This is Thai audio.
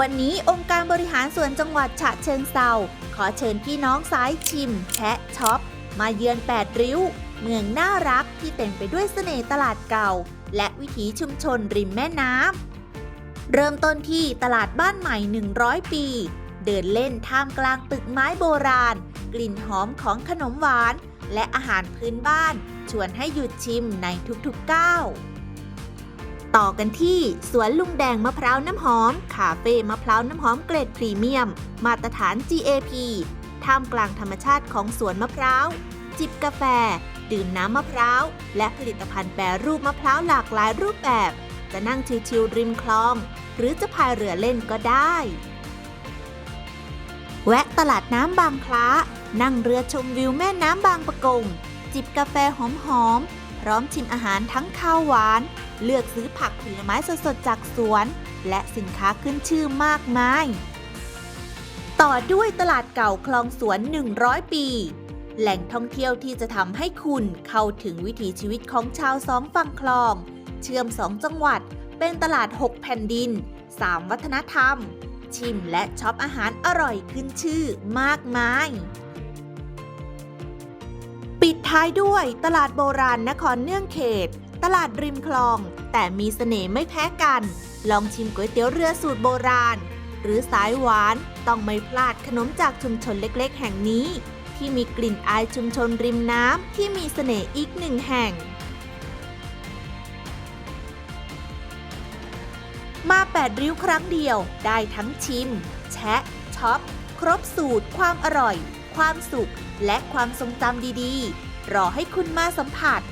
วันนี้องค์การบริหารส่วนจังหวัดฉะเชิงเซาขอเชิญพี่น้องสายชิมแชะช็อป มาเยือน 8 ริ้ว เมืองน่ารักที่เต็มไปด้วยเสน่ห์ตลาดเก่า และวิถีชุมชนริมแม่น้ำเริ่มต้นที่ตลาดบ้านใหม่ 100 ปี เดินเล่นท่ามกลางตึกไม้โบราณ กลิ่นหอมของขนมหวาน และอาหารพื้นบ้าน ชวนให้หยุดชิมในทุกๆก้าว ต่อกันที่สวนลุงแดงมะพร้าวน้ำหอม คาเฟ่มะพร้าวน้ำหอมเกรดพรีเมียม มาตรฐาน GAP ท่ามกลางธรรมชาติของสวนมะพร้าว จิบกาแฟ ดื่มน้ำมะพร้าว และผลิตภัณฑ์แปรรูปมะพร้าวหลากหลายรูปแบบ จะนั่งชิลๆริมคลอง หรือจะพายเรือเล่นก็ได้ แวะตลาดน้ำบางคล้า นั่งเรือชมวิวแม่น้ำบางปะกง จิบกาแฟหอมๆพร้อมชิมอาหารทั้งข้าวหวาน เลือกซื้อผักผลไม้สดๆจากสวน และสินค้าขึ้นชื่อมากมาย ต่อด้วยตลาดเก่าคลองสวน 100 ปี แหล่งท่องเที่ยวที่จะทำให้คุณเข้าถึงวิถีชีวิตของชาวสองฝั่งคลอง เชื่อมสองจังหวัด เป็นตลาด 6 แผ่นดิน 3 วัฒนธรรม ชิมและช็อปอาหารอร่อยขึ้นชื่อมากมายปิดท้ายด้วยตลาดโบราณนครเนื่องเขต ตลาดริมคลอง แต่มีเสน่ห์ไม่แพ้กัน ลองชิมก๋วยเตี๋ยวเรือสูตรโบราณ หรือสายหวานต้องไม่พลาดขนมจากชุมชนเล็กๆ แห่งนี้ ที่มีกลิ่นอายชุมชนริมน้ำที่มีเสน่ห์อีกหนึ่งแห่ง มา8ริ้วครั้งเดียวได้ทั้งชิม แชะช็อป ครบสูตร ความอร่อย ความสุข และความทรงจำดีๆ รอให้คุณมาสัมผัส